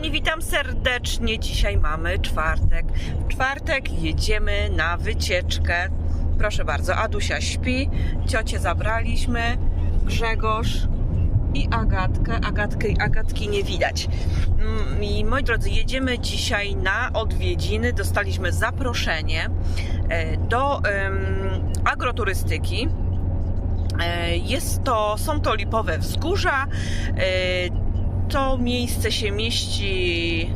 kochani, witam serdecznie. Dzisiaj mamy czwartek. W czwartek jedziemy na wycieczkę. Proszę bardzo, Adusia śpi, ciocie zabraliśmy, Grzegorz i Agatkę. Agatkę i Agatki nie widać. Mm, I moi drodzy, jedziemy dzisiaj na odwiedziny. Dostaliśmy zaproszenie e, do em, agroturystyki. E, Jest to, są to lipowe wzgórza. To miejsce się mieści,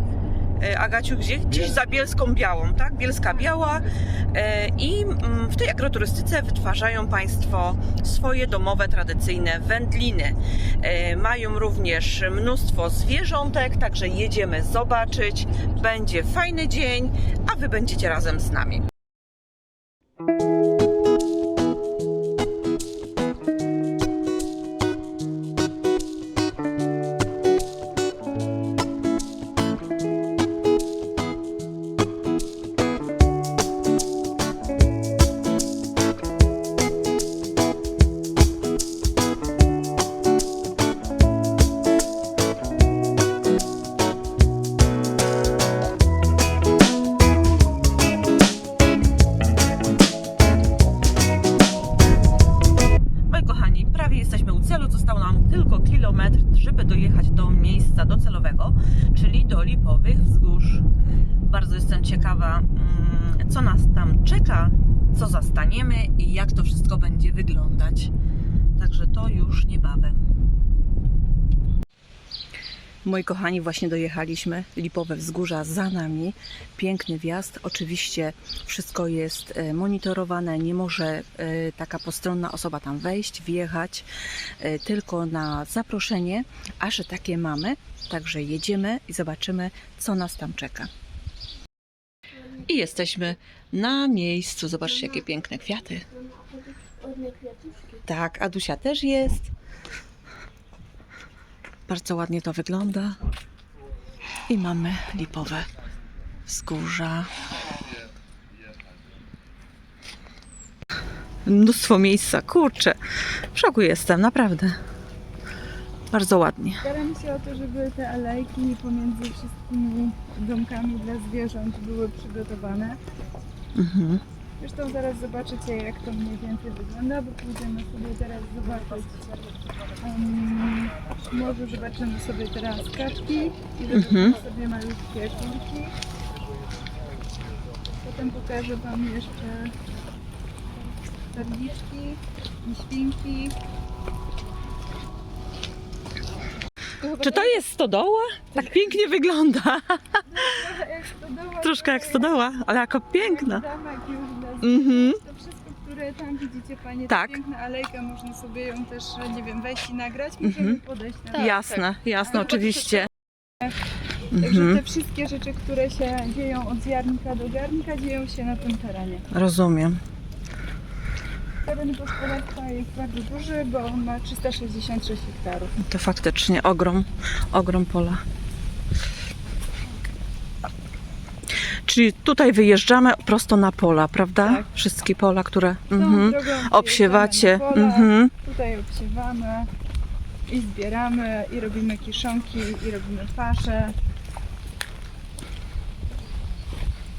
e, Agaciu, gdzie? Gdzieś za Bielską Białą, tak? Bielska Biała. E, I mm, w tej agroturystyce wytwarzają Państwo swoje domowe, tradycyjne wędliny. E, Mają również mnóstwo zwierzątek, także jedziemy zobaczyć. Będzie fajny dzień, a Wy będziecie razem z nami. Będzie wyglądać. Także to już niebawem. Moi kochani, właśnie dojechaliśmy. Lipowe wzgórza za nami. Piękny wjazd. Oczywiście wszystko jest e, monitorowane. Nie może e, taka postronna osoba tam wejść, wjechać. e, Tylko na zaproszenie. A że takie mamy, także jedziemy i zobaczymy, co nas tam czeka. I jesteśmy na miejscu. Zobaczcie, jakie piękne kwiaty. Ładne kwiatuszki. Tak, Adusia też jest. Bardzo ładnie to wygląda. I mamy lipowe wzgórza. Mnóstwo miejsca, kurczę. W szoku jestem, naprawdę. Bardzo ładnie. Staramy się o to, żeby te alejki pomiędzy wszystkimi domkami dla zwierząt były przygotowane. Mhm. Zresztą zaraz zobaczycie, jak to mniej więcej wygląda, bo pójdziemy sobie teraz zobaczyć. Um, może zobaczymy sobie teraz kaczki i zobaczymy Mhm. sobie malutkie kulki. Potem pokażę Wam jeszcze perliczki i świnki. Czy to jest stodoła? Tak pięknie wygląda. Stodoła, Troszkę jak stodoła, ale jako piękna. Mhm. To wszystko, które tam widzicie Panie, Tak. ta piękna alejka, można sobie ją też, nie wiem, wejść i nagrać, możemy Mhm. podejść na Tak, jasne, jasne, Ale oczywiście. Także Mhm. te wszystkie rzeczy, które się dzieją od ziarnka do garnka, dzieją się na tym terenie. Rozumiem. Teren gospodarstwa jest bardzo duży, bo on ma 366 hektarów. To faktycznie ogrom, ogrom pola. Czyli tutaj wyjeżdżamy prosto na pola, prawda? Tak. Wszystkie pola, które mhm, obsiewacie. pola, Mhm. Tutaj obsiewamy i zbieramy, i robimy kiszonki, i robimy pasze.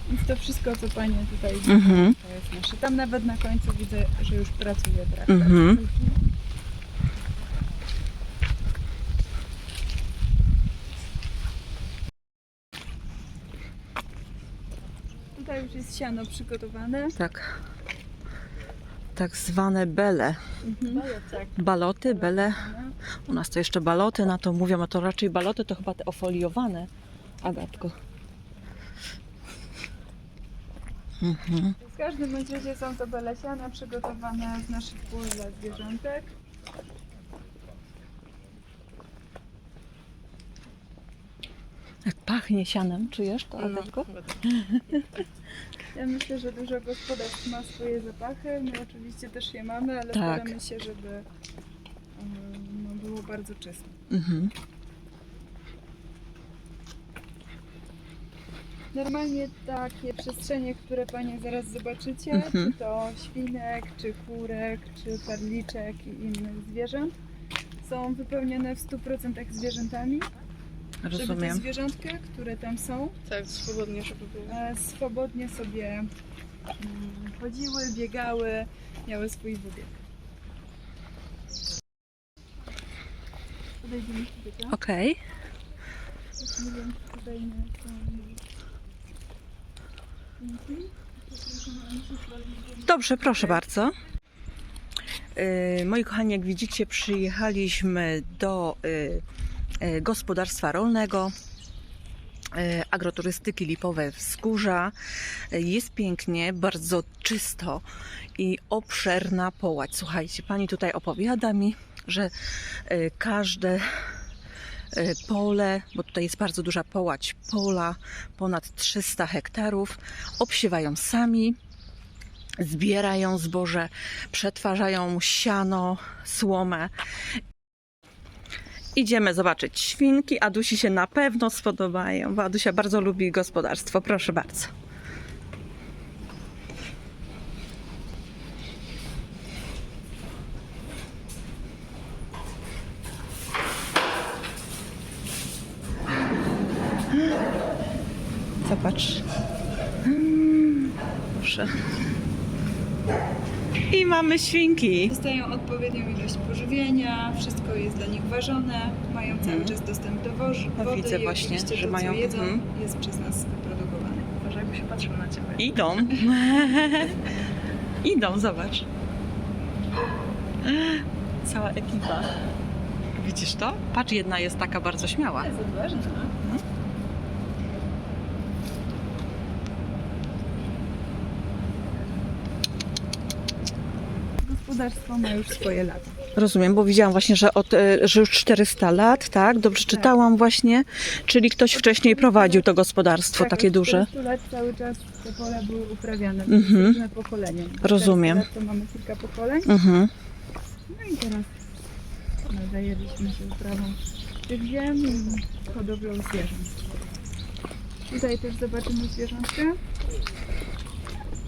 Więc to wszystko, co Panie tutaj widzą, Mhm. to jest nasze. Tam nawet na końcu widzę, że już pracuje traktor. Mhm. Tutaj już jest siano przygotowane. Tak. Tak zwane bele. Mhm. Tak. Baloty, bele. U nas to jeszcze baloty, na to mówią, a to raczej baloty to chyba te ofoliowane. Agatko. Mhm. W każdym razie są to belesiana przygotowane z naszych pól dla zwierzątek. Jak pachnie sianem, czujesz to, Agatko? Ja myślę, że dużo gospodarstw ma swoje zapachy. My oczywiście też je mamy, ale Tak. staramy się, żeby um, no, było bardzo czyste. Mhm. Normalnie takie przestrzenie, które Panie zaraz zobaczycie, Mhm. czy to świnek, czy kurek, czy perliczek i innych zwierząt, są wypełnione w 100% zwierzętami. Żeby te Rozumiem. zwierzątka, które tam są, Tak, swobodnie, żeby było. e, swobodnie sobie mm, chodziły, biegały, miały swój wybieg. Podejdziemy sobie tam. Okej. Nie wiem, czy. Dobrze, proszę bardzo. Yy, Moi kochani, jak widzicie, przyjechaliśmy do yy, gospodarstwa rolnego. yy, Agroturystyki Lipowe Wzgórza. Yy, Jest pięknie, bardzo czysto i obszerna połać. Słuchajcie, pani tutaj opowiada mi, że każde pole, bo tutaj jest bardzo duża połać pola, ponad 300 hektarów, obsiewają sami zbierają zboże, przetwarzają siano, słomę. Idziemy zobaczyć świnki. Adusi się na pewno spodobają, bo Adusia bardzo lubi gospodarstwo. Proszę bardzo. Zobacz. Mm, Proszę. I mamy świnki. Dostają odpowiednią ilość pożywienia, wszystko jest dla nich ważone, mają cały Mhm. czas dostęp do woż- No wody widzę i właśnie, oczywiście że to, mają- co jedzą, mhm. jest przez nas wyprodukowane. Może jakby się patrzył na ciebie. Idą. Idą, zobacz. Cała ekipa. Widzisz to? Patrz, jedna jest taka bardzo śmiała. Jest odważna. Gospodarstwo ma już swoje lata. Rozumiem, bo widziałam właśnie, że, od, e, że już 400 lat, tak? Dobrze czytałam właśnie. Czyli ktoś wcześniej prowadził to gospodarstwo Tak, takie od duże. 400 lat cały czas te pola były uprawiane Mhm. pokoleniem. Od Rozumiem. 400 lat to mamy kilka pokoleń. Mhm. No i teraz no, zajęliśmy się uprawą tych ziem i hodowlą zwierząt. Tutaj też zobaczymy zwierzątka.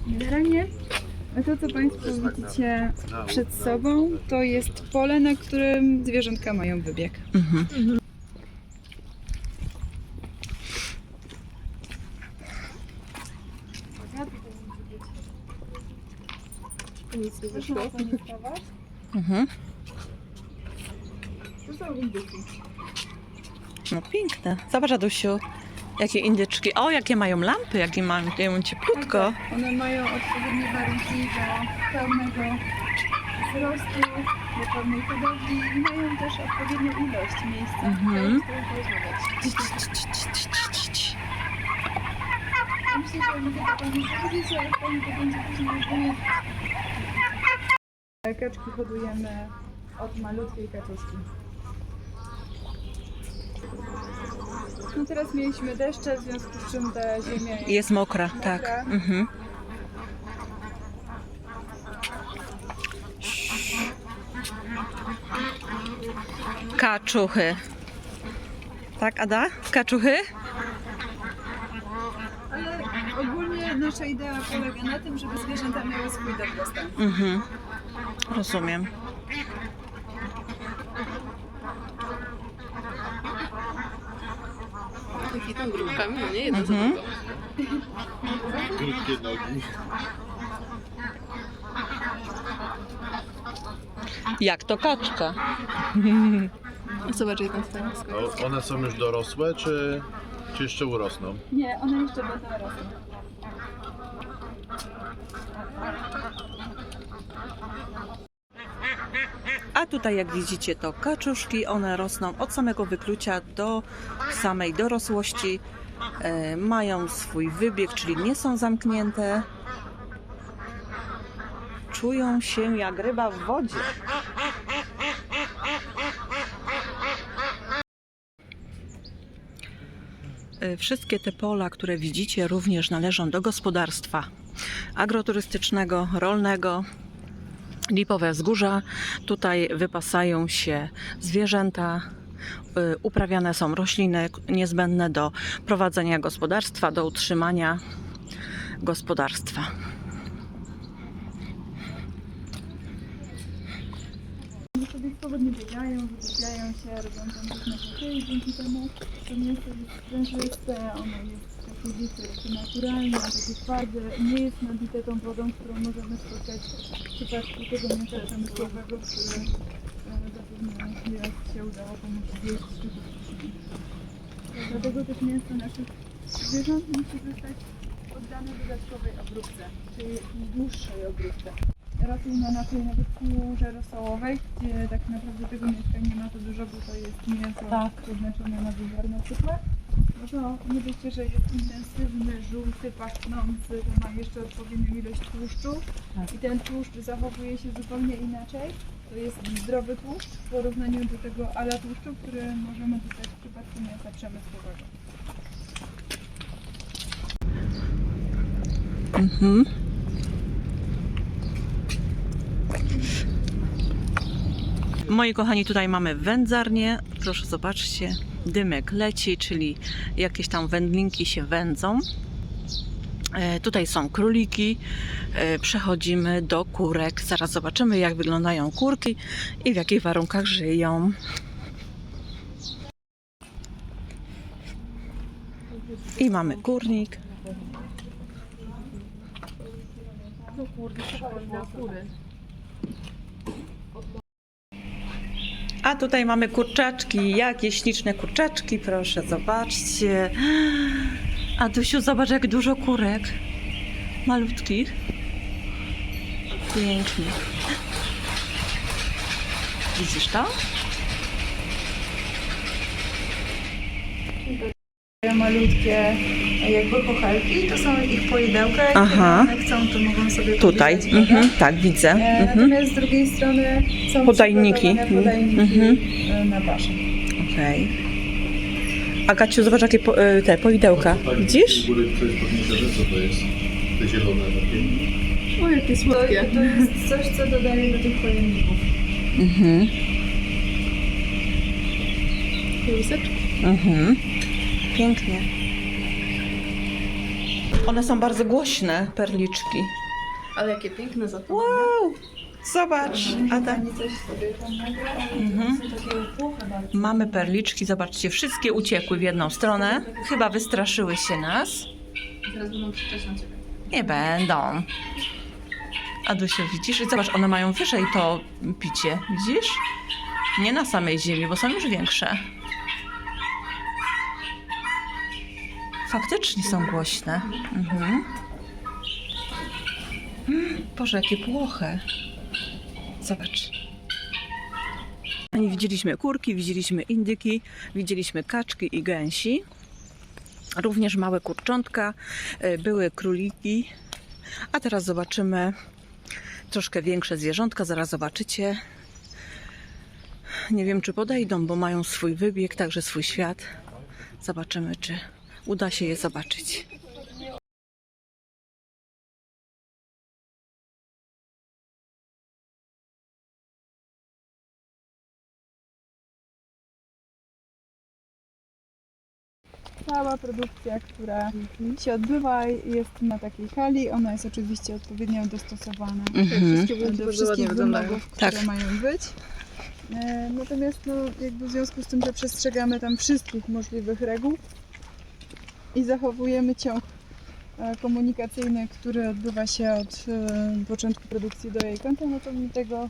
Generalnie a to, co Państwo widzicie przed sobą, to jest pole, na którym zwierzątka mają wybieg. Mhm. Nic nie wyszło. Mhm. To są indyki. No piękne. Zobacz, Adusiu. Jakie indyczki. O, jakie mają lampy, jakie mają, cieplutko. Tak, One mają odpowiednie warunki do pełnego wzrostu, do pełnej hodowli i mają też odpowiednią ilość miejsca, Mhm. w którym porozmawiać. Myślę, że mogę to Pani powiedzieć, ale Pani to będzie później umieć. Kaczki hodujemy od malutkiej kaczuszki. No teraz mieliśmy deszcze, w związku z czym ta ziemia jest Jest mokra, tak. Mokra. Mhm. Kaczuchy. Tak, Ada? Kaczuchy? Ale ogólnie nasza idea polega na tym, żeby zwierzęta miały swój dobrostan. Mhm. Rozumiem. Taki tam grupkami, no nie jeden za Mhm. drugą. Krótkie nogi. Jak to kaczka? Zobacz, jak tam stoi. A one są już dorosłe, czy, czy jeszcze urosną? Nie, one jeszcze będą rosły. A tutaj jak widzicie to kaczuszki, one rosną od samego wyklucia do samej dorosłości. E, mają swój wybieg, czyli nie są zamknięte. Czują się jak ryba w wodzie. E, Wszystkie te pola, które widzicie, również należą do gospodarstwa agroturystycznego, rolnego, Lipowe Wzgórza. Tutaj wypasają się zwierzęta, y, uprawiane są rośliny niezbędne do prowadzenia gospodarstwa, do utrzymania gospodarstwa. Zbierają, wykupiają się, robią tam różne rzeczy i dzięki temu to mięso jest sprężyste, ono jest takie wiecie, takie naturalne, takie twarde, nie jest nabite tą wodą, którą możemy spotkać w przypadku tego mięsa przemysłowego, które e, zapewne nieraz się udało komuś zjeść czy kupić. Dlatego też mięso naszych zwierząt musi zostać poddane dodatkowej obróbce, czyli dłuższej obróbce. Raczej na naszej nawet skórze rosołowej, gdzie tak naprawdę tego mięska nie ma to dużo, bo to jest mięso Tak. przeznaczone na wyżar na przykład. No to nie dość, że jest intensywny, żółty, pachnący, to ma jeszcze odpowiednią ilość tłuszczu Tak. i ten tłuszcz zachowuje się zupełnie inaczej. To jest zdrowy tłuszcz w porównaniu do tego ala tłuszczu, który możemy dostać w przypadku mięsa przemysłowego. Mhm. Moi kochani, tutaj mamy wędzarnię. Proszę zobaczcie, dymek leci, czyli jakieś tam wędlinki się wędzą. E, Tutaj są króliki. E, Przechodzimy do kurek. Zaraz zobaczymy, jak wyglądają kurki i w jakich warunkach żyją. I mamy kurnik. A tutaj mamy kurczaczki. Jakie śliczne kurczaczki, proszę, zobaczcie. Adusiu, zobacz, jak dużo kurek. Malutkich. Pięknie. Widzisz to? Malutkie jakby kochalki, to są ich pojedełka i Aha. one chcą, to mogą sobie Tutaj. Mhm, tak, widzę. E, Mhm. Natomiast z drugiej strony są Podajniki. przygotowane podajniki Mhm. e, na paszę. Okej. Agaciu, zobacz, jakie po, e, te powidełka. Widzisz? U góry to jest podniesione, co to jest? Te zielone takie. O, jakie To, słodkie. to jest coś, co dodaję do tych pojemników. Mhm. Łyżeczki. Mhm. Pięknie. One są bardzo głośne, perliczki. Ale jakie piękne za to. Wow! Zobacz, Ada. Pani coś sobie tam nagra, ale Mhm. to są takie puchy bardzo. Mamy perliczki, zobaczcie, wszystkie uciekły w jedną stronę. Chyba wystraszyły się nas. Teraz będą krzyczeć na ciebie. Nie będą. Adusiu, widzisz? I zobacz, one mają wyżej to picie, widzisz? Nie na samej ziemi, bo są już większe. Faktycznie są głośne. Mhm. Mm, Boże, jakie płoche. Zobacz. Widzieliśmy kurki, widzieliśmy indyki, widzieliśmy kaczki i gęsi. Również małe kurczątka, e, były króliki. A teraz zobaczymy troszkę większe zwierzątka. Zaraz zobaczycie. Nie wiem, czy podejdą, bo mają swój wybieg, także swój świat. Zobaczymy, czy uda się je zobaczyć. Cała produkcja, która się odbywa jest na takiej hali. Ona jest oczywiście odpowiednio dostosowana Mhm. Wszystkie bułki do wszystkich wymogów, które Tak. mają być. E, Natomiast no, jakby w związku z tym, że przestrzegamy tam wszystkich możliwych reguł i zachowujemy ciąg e, komunikacyjny, który odbywa się od e, początku produkcji do jej końca, no to my tego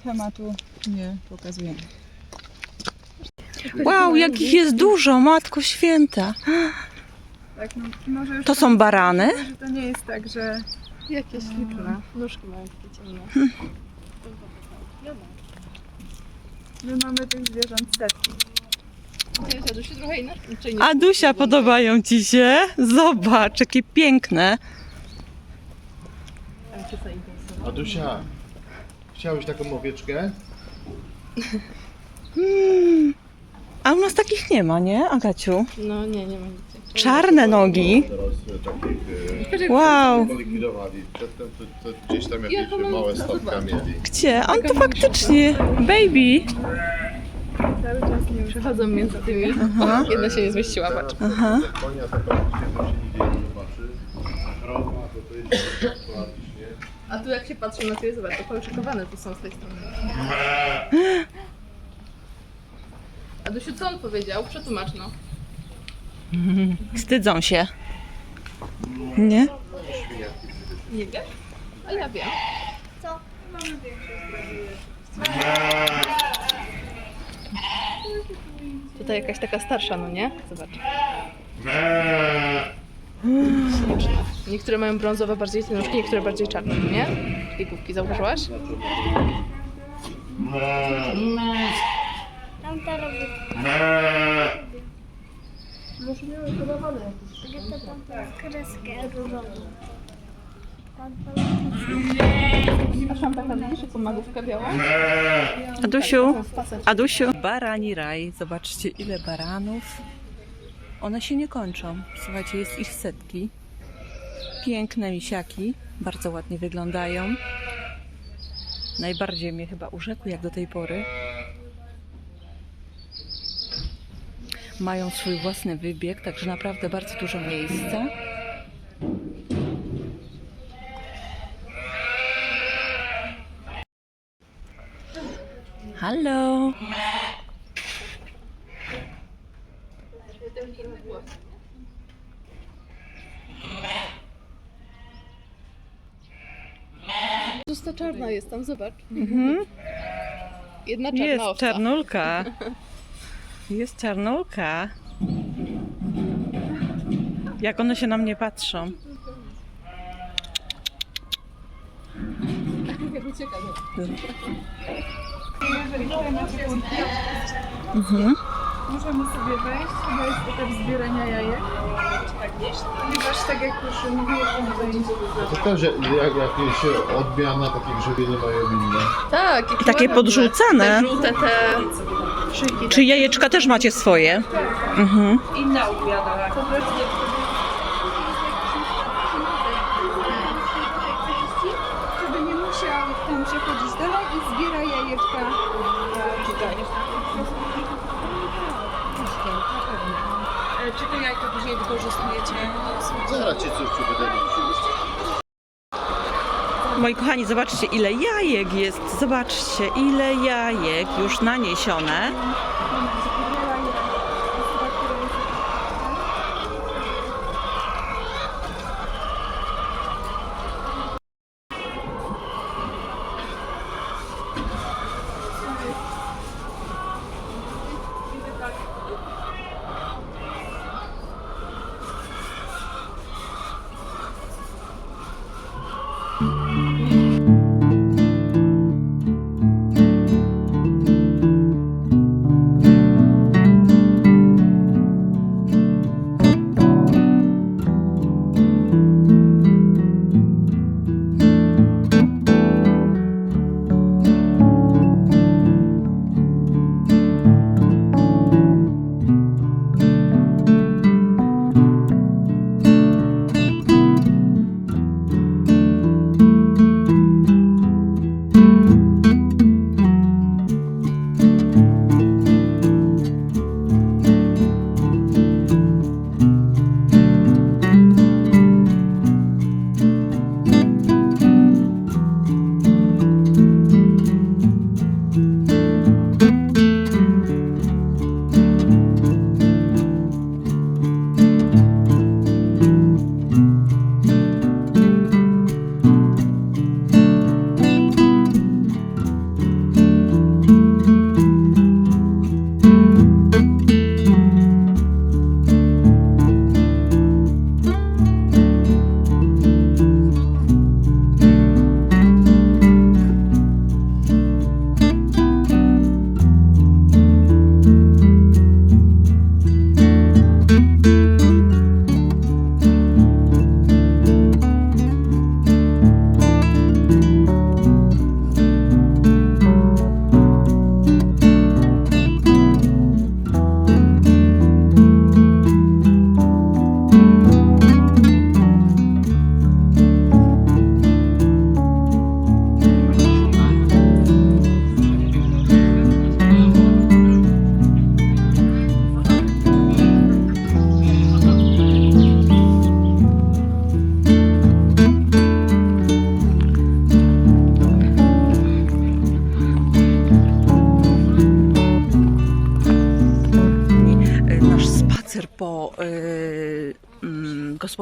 schematu nie pokazujemy. Wow, jakich jest dużo, Matko Święta. Tak, no, może już To są barany? że to nie jest tak, że Jakie śliczne. Nóżki mają takie ciemne. my mamy tych zwierząt setki. Adusiu trochę inaczej. Adusia, podobają Ci się? Zobacz, jakie piękne. Adusia, chciałeś taką owieczkę? A u nas takich nie ma, nie, Agaciu? No nie, nie ma nic. Czarne nogi. Wow. gdzieś tam jakieś małe zobacz. mieli. Gdzie? On to faktycznie. Baby. Cały czas nie Przechodzą między tymi. Aha. Jedna się nie zmieściła, patrz. Aha. A. A tu jak się patrzy na ciebie, zobacz, to połyszykowane tu są z tej strony. Adusiu, co on powiedział? Przetłumacz no. Wstydzą się. Nie? Nie wiem. A ja wiem. Tutaj jakaś taka starsza, no nie? Zobacz. Śliczna. Niektóre mają brązowe bardziej te nóżki, niektóre bardziej czarne, no nie? Takie główki zauważyłaś? Tam ta robi. Może miały podawane jakieś. Gdzie to tam ta kreskę różową. Tam A tam taka widzisz, jaką ma główkę białą? Adusiu. Adusiu. Barani raj. Zobaczcie, ile baranów. One się nie kończą. Słuchajcie, jest ich setki. Piękne misiaki. Bardzo ładnie wyglądają. Najbardziej mnie chyba urzekły jak do tej pory. Mają swój własny wybieg, także naprawdę bardzo dużo miejsca. Halo! Pusta czarna jest tam, zobacz. Mhm. Jedna czarna Jest owca. czarnulka. Jest czarnulka. Jak one się na mnie patrzą. Ucieka, no. Jeżeli tutaj macie kurtki, Mhm. możemy sobie wejść. Chyba jest etap zbierania jajek. Ponieważ tak jak już mówiłam, tutaj To też jak, jakieś odmiana takie grzebienie mają inne. Tak, I takie podrzucane. Te żółte, te szyjki. Czy jajeczka też macie swoje? Mhm. inna odmiana. Po prostu żeby nie musiał tam przechodzić dalej i zbiera jajeczka e, tutaj. E, Czy to jajko później wykorzystujecie? Coś będę Moi kochani, zobaczcie ile jajek jest. Zobaczcie ile jajek już naniesione.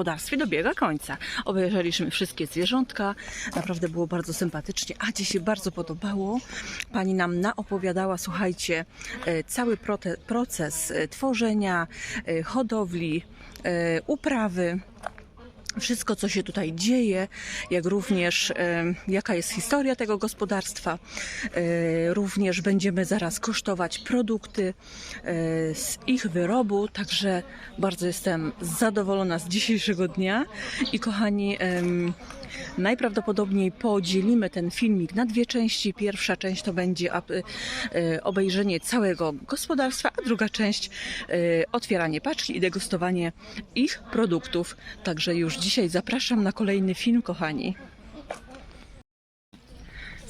Gospodarstwie dobiega końca. Obejrzeliśmy wszystkie zwierzątka, naprawdę było bardzo sympatycznie. Adzie się bardzo podobało. Pani nam naopowiadała, słuchajcie, e, cały proces e, tworzenia, e, hodowli, uprawy. Wszystko, co się tutaj dzieje, jak również e, jaka jest historia tego gospodarstwa. E, również będziemy zaraz kosztować produkty e, z ich wyrobu, także bardzo jestem zadowolona z dzisiejszego dnia. I kochani, najprawdopodobniej podzielimy ten filmik na dwie części. Pierwsza część to będzie ap- e, obejrzenie całego gospodarstwa, a druga część e, otwieranie paczki i degustowanie ich produktów. Także już dzisiaj zapraszam na kolejny film, kochani.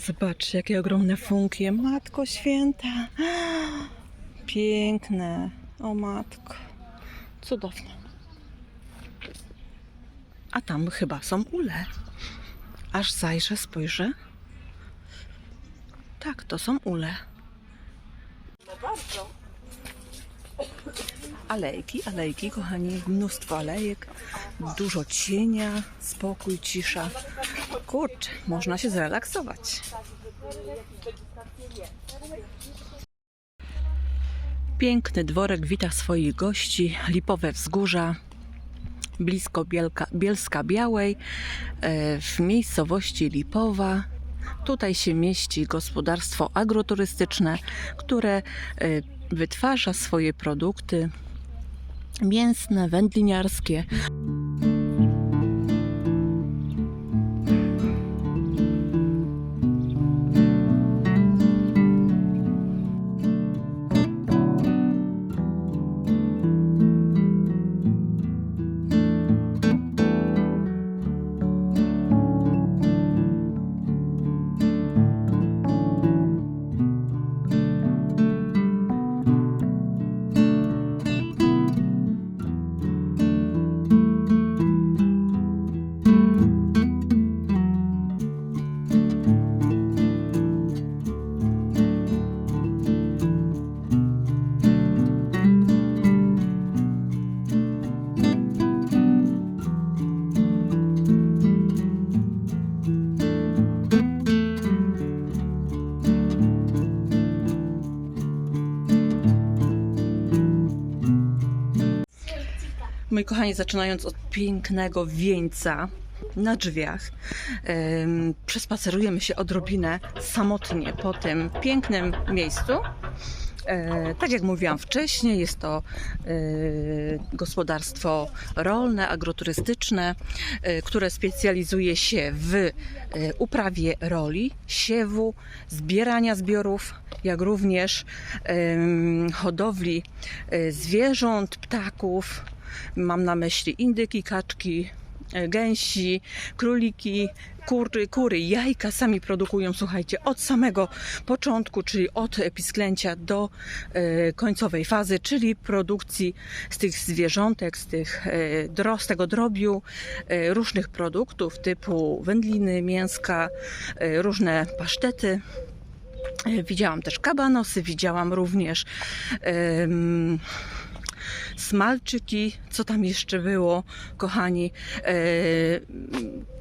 Zobaczcie, jakie ogromne funkie. Matko święta. Piękne. O matko. Cudowne. A tam chyba są ule. Aż zajrzę, spojrzę. Tak, to są ule. Alejki, alejki, kochani, mnóstwo alejek, dużo cienia, spokój, cisza. Kurczę, można się zrelaksować. Piękny dworek wita swoich gości, lipowe wzgórza, blisko Bielka, Bielska Białej, e, w miejscowości Lipowa. Tutaj się mieści gospodarstwo agroturystyczne, które e, wytwarza swoje produkty mięsne, wędliniarskie. Moi kochani, zaczynając od pięknego wieńca na drzwiach, em, przespacerujemy się odrobinę samotnie po tym pięknym miejscu. E, tak jak mówiłam wcześniej, jest to e, gospodarstwo rolne, agroturystyczne, e, które specjalizuje się w uprawie roli, siewu, zbierania zbiorów, jak również hodowli zwierząt, ptaków. Mam na myśli indyki, kaczki, e, gęsi, króliki, kury, kury, jajka sami produkują, słuchajcie, od samego początku, czyli od episklęcia do e, końcowej fazy, czyli produkcji z tych zwierzątek, z, tych, e, z tego drobiu, różnych produktów typu wędliny, mięska, różne pasztety. Widziałam też kabanosy, widziałam również em, smalczyki, co tam jeszcze było, kochani, e,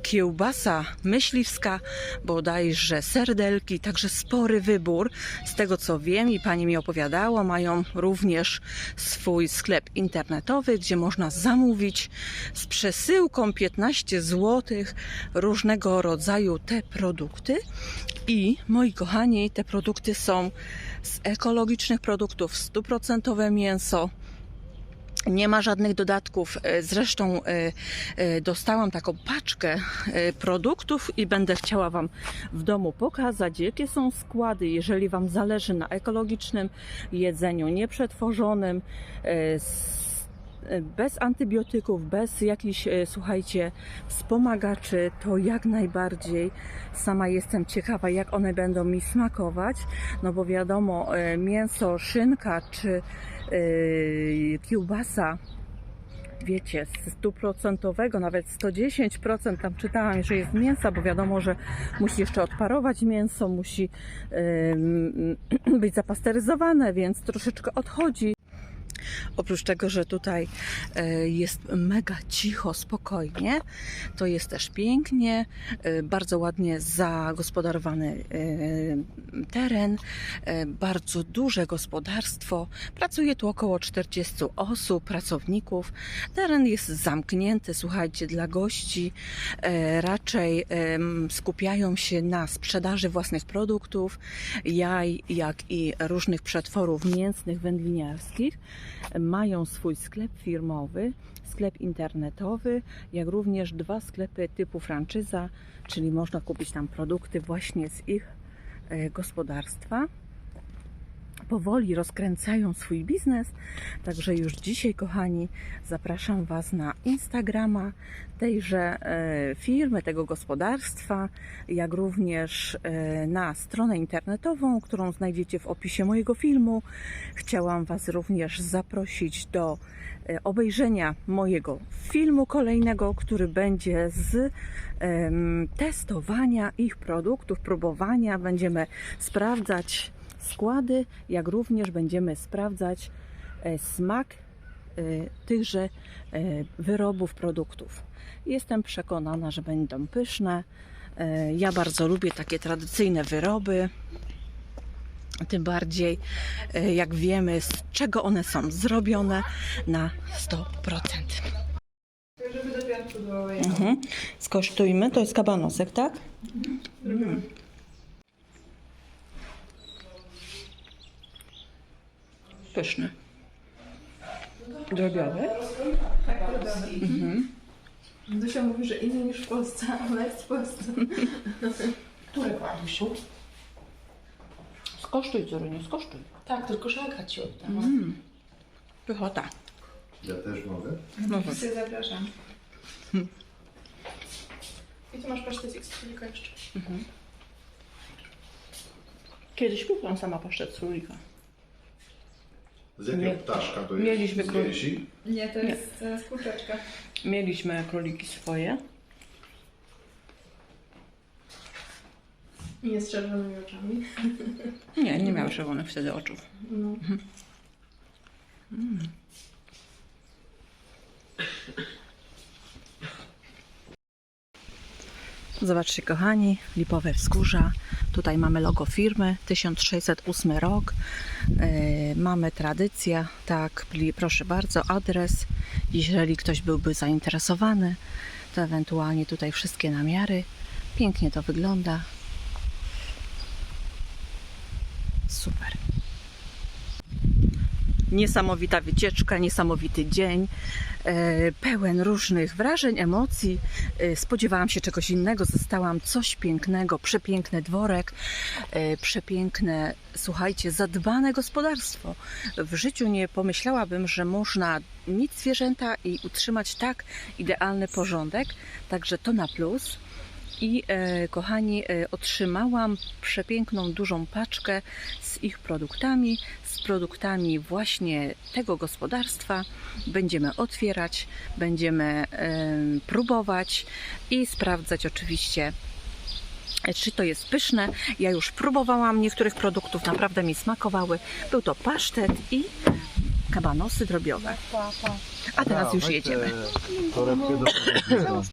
kiełbasa myśliwska, bodajże serdelki, także spory wybór. Z tego co wiem i pani mi opowiadała, mają również swój sklep internetowy, gdzie można zamówić z przesyłką 15 zł różnego rodzaju te produkty. I moi kochani, te produkty są z ekologicznych produktów, stuprocentowe mięso, nie ma żadnych dodatków. E, Zresztą e, e, dostałam taką paczkę produktów i będę chciała Wam w domu pokazać, jakie są składy. Jeżeli Wam zależy na ekologicznym jedzeniu, nieprzetworzonym, z- bez antybiotyków, bez jakichś, e, słuchajcie, wspomagaczy, to jak najbardziej sama jestem ciekawa, jak one będą mi smakować. No bo wiadomo, e, mięso, szynka czy yy, kiełbasa, wiecie, stuprocentowego, nawet 110% tam czytałam, że jest mięsa, bo wiadomo, że musi jeszcze odparować mięso, musi być zapasteryzowane, więc troszeczkę odchodzi. Oprócz tego, że tutaj e, jest mega cicho, spokojnie, to jest też pięknie, e, bardzo ładnie zagospodarowany e, teren, bardzo duże gospodarstwo. Pracuje tu około 40 osób, pracowników. Teren jest zamknięty, słuchajcie, dla gości. Raczej skupiają się na sprzedaży własnych produktów, jaj, jak i różnych przetworów mięsnych, wędliniarskich. Mają swój sklep firmowy, sklep internetowy, jak również dwa sklepy typu franczyza, czyli można kupić tam produkty właśnie z ich e, gospodarstwa. Powoli rozkręcają swój biznes, także już dzisiaj, kochani, zapraszam Was na Instagrama tejże e, firmy, tego gospodarstwa, jak również e, na stronę internetową, którą znajdziecie w opisie mojego filmu. Chciałam Was również zaprosić do e, obejrzenia mojego filmu kolejnego, który będzie z testowania ich produktów, próbowania. Będziemy sprawdzać składy, jak również będziemy sprawdzać e, smak e, tychże e, wyrobów, produktów. Jestem przekonana, że będą pyszne. Ja bardzo lubię takie tradycyjne wyroby. Tym bardziej, jak wiemy, z czego one są zrobione na 100%. Żeby do piątku było Mhm. Skosztujmy. To jest kabanosek, tak? Mm. Pyszny. Drobiowy? Mhm. Dusia mówi, że inny niż w Polsce, ale jest w Polsce. Który Adusiu? Skosztuj, Zorunie, skosztuj. Tak, tylko szalka ci oddam. Mm. Pychota. Ja też mogę? No Wszyscy zapraszam. I tu masz pasztecik z królika jeszcze. Kiedyś piekłam sama paszczet z królika. Z jakiego Nie. ptaszka to jest? Mieliśmy Z król- gęsi? Nie, to jest e, z kurczaczka. Mieliśmy króliki swoje. Nie z czerwonymi oczami. Nie, nie miały czerwonych wtedy oczów. No. Zobaczcie, kochani, lipowe wzgórza. Tutaj mamy logo firmy, 1608 rok. Yy, mamy tradycja, tak, proszę bardzo, adres. Jeżeli ktoś byłby zainteresowany, to ewentualnie tutaj wszystkie namiary. Pięknie to wygląda. Super. Niesamowita wycieczka, niesamowity dzień, e, pełen różnych wrażeń, emocji. E, Spodziewałam się czegoś innego, zostałam coś pięknego, przepiękny dworek, e, przepiękne, słuchajcie, zadbane gospodarstwo. W życiu nie pomyślałabym, że można mieć zwierzęta i utrzymać tak idealny porządek, także to na plus. I e, kochani, e, otrzymałam przepiękną, dużą paczkę z ich produktami, z produktami właśnie tego gospodarstwa. Będziemy otwierać, będziemy e, próbować i sprawdzać oczywiście, czy to jest pyszne. Ja już próbowałam niektórych produktów, naprawdę mi smakowały. Był to pasztet i kabanosy drobiowe. A teraz już jedziemy. Torebkę do